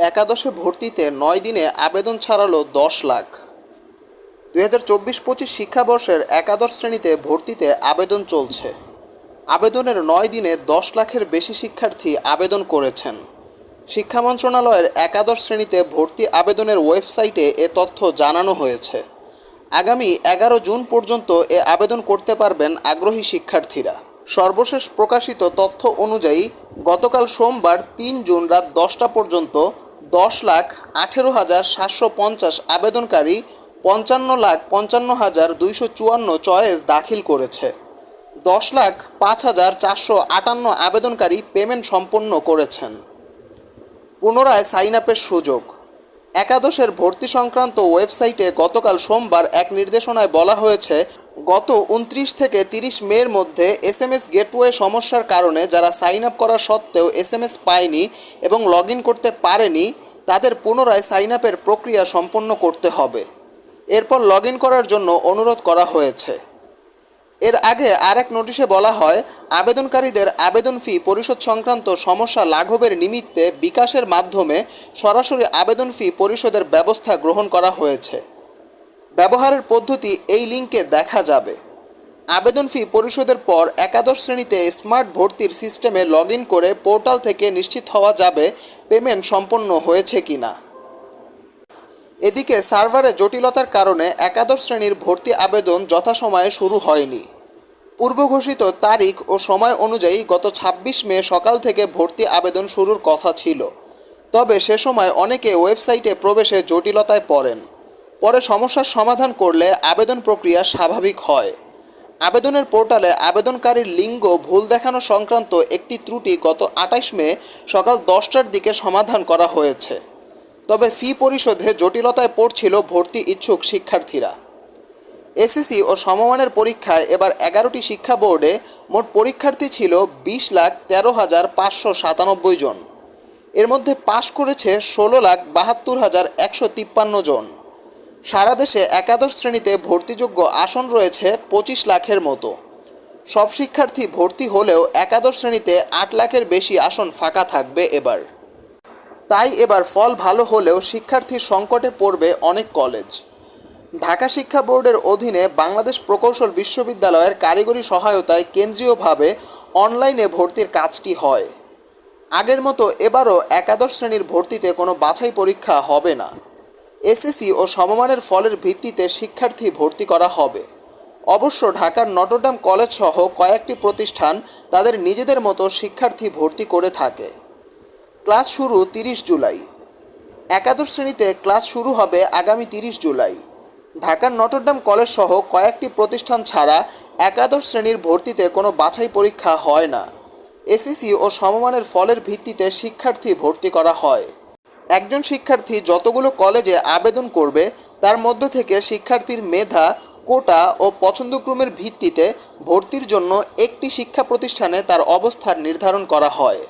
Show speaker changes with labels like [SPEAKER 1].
[SPEAKER 1] একাদশে ভর্তিতে নয় দিনে আবেদন ছাড়ালো দশ লাখ। দুই হাজার চব্বিশ পঁচিশ শিক্ষাবর্ষের একাদশ শ্রেণীতে ভর্তিতে আবেদন চলছে। আবেদনের নয় দিনে দশ লাখের বেশি শিক্ষার্থী আবেদন করেছেন। শিক্ষা মন্ত্রণালয়ের একাদশ শ্রেণীতে ভর্তি আবেদনের ওয়েবসাইটে এ তথ্য জানানো হয়েছে। আগামী এগারো জুন পর্যন্ত এ আবেদন করতে পারবেন আগ্রহী শিক্ষার্থীরা। সর্বশেষ প্রকাশিত তথ্য অনুযায়ী গতকাল সোমবার তিন জুন রাত দশটা পর্যন্ত দশ লাখ আঠেরো হাজার সাতশো পঞ্চাশ আবেদনকারী পঞ্চান্ন লাখ পঞ্চান্ন হাজার দুইশো চুয়ান্ন চয়েস দাখিল করেছে। দশ লাখ পাঁচ হাজার চারশো আটান্ন আবেদনকারী পেমেন্ট সম্পন্ন করেছেন। পুনরায় সাইন আপের সুযোগ। একাদশের ভর্তি সংক্রান্ত ওয়েবসাইটে গতকাল সোমবার এক নির্দেশনায় বলা হয়েছে গত উনত্রিশ থেকে তিরিশ মের মধ্যে এস এম এস গেটওয়ে সমস্যার কারণে যারা সাইন আপ করা সত্ত্বেও এস এম এস পায়নি এবং লগ ইন করতে পারেনি, তাদের পুনরায় সাইন আপের প্রক্রিয়া সম্পন্ন করতে হবে। এরপর লগ ইন করার জন্য অনুরোধ করা হয়েছে। এর আগে আরেক নোটিশে বলা হয়, আবেদনকারীদের আবেদন ফি পরিশোধ সংক্রান্ত সমস্যা লাঘবের নিমিত্তে বিকাশের মাধ্যমে সরাসরি আবেদন ফি পরিশোধের ব্যবস্থা গ্রহণ করা হয়েছে। ব্যবহারের পদ্ধতি এই লিঙ্কে দেখা যাবে। আবেদন ফি পরিশোধের পর একাদশ শ্রেণীতে স্মার্ট ভর্তির সিস্টেমে লগ করে পোর্টাল থেকে নিশ্চিত হওয়া যাবে পেমেন্ট সম্পন্ন হয়েছে কিনা। এদিকে সার্ভারে জটিলতার কারণে একাদশ শ্রেণির ভর্তি আবেদন যথাসময়ে শুরু হয়নি। পূর্ব ঘোষিত তারিখ ও সময় অনুযায়ী গত ২৬ মে সকাল থেকে ভর্তি আবেদন শুরুর কথা ছিল। তবে সে সময় অনেকে ওয়েবসাইটে প্রবেশে জটিলতায় পড়েন। পরে সমস্যার সমাধান করলে আবেদন প্রক্রিয়া স্বাভাবিক হয়। আবেদনের পোর্টালে আবেদনকারীর লিঙ্গ ভুল দেখানো সংক্রান্ত একটি ত্রুটি গত আঠাশ মে সকাল দশটার দিকে সমাধান করা হয়েছে। তবে ফি পরিশোধে জটিলতায় পড়ছিল ভর্তি ইচ্ছুক শিক্ষার্থীরা। এসএসসি ও সমমানের পরীক্ষায় এবার এগারোটি শিক্ষা বোর্ডে মোট পরীক্ষার্থী ছিল বিশ লাখ তেরো হাজার পাঁচশো সাতানব্বই জন। এর মধ্যে পাশ করেছে ষোলো লাখ বাহাত্তর হাজার একশো তিপ্পান্ন জন। সারা দেশে একাদশ শ্রেণীতে ভর্তিযোগ্য আসন রয়েছে পঁচিশ লাখের মতো। সব শিক্ষার্থী ভর্তি হলেও একাদশ শ্রেণীতে আট লাখের বেশি আসন ফাঁকা থাকবে এবার। তাই এবার ফল ভালো হলেও শিক্ষার্থীর সংকটে পড়বে অনেক কলেজ। ঢাকা শিক্ষা বোর্ডের অধীনে বাংলাদেশ প্রকৌশল বিশ্ববিদ্যালয়ের কারিগরি সহায়তায় কেন্দ্রীয়ভাবে অনলাইনে ভর্তির কাজটি হয়। আগের মতো এবারও একাদশ শ্রেণির ভর্তিতে কোনো বাছাই পরীক্ষা হবে না। এসএসসি ও সমমানের ফলের ভিত্তিতে শিক্ষার্থী ভর্তি করা হবে। অবশ্য ঢাকার নটরডাম কলেজ সহ কয়েকটি প্রতিষ্ঠান তাদের নিজেদের মতো শিক্ষার্থী ভর্তি করে থাকে। ক্লাস শুরু তিরিশ জুলাই। একাদশ শ্রেণীতে ক্লাস শুরু হবে আগামী তিরিশ জুলাই। ঢাকার নটরডাম কলেজ সহ কয়েকটি প্রতিষ্ঠান ছাড়া একাদশ শ্রেণির ভর্তিতে কোনো বাছাই পরীক্ষা হয় না। এসএসসি ও সমমানের ফলের ভিত্তিতে শিক্ষার্থী ভর্তি করা হয়। একজন শিক্ষার্থী যতগুলো কলেজে আবেদন করবে, তার মধ্য থেকে শিক্ষার্থীর মেধা, কোটা ও পছন্দক্রমের ভিত্তিতে ভর্তির জন্য একটি শিক্ষা প্রতিষ্ঠানে তার অবস্থান নির্ধারণ করা হয়।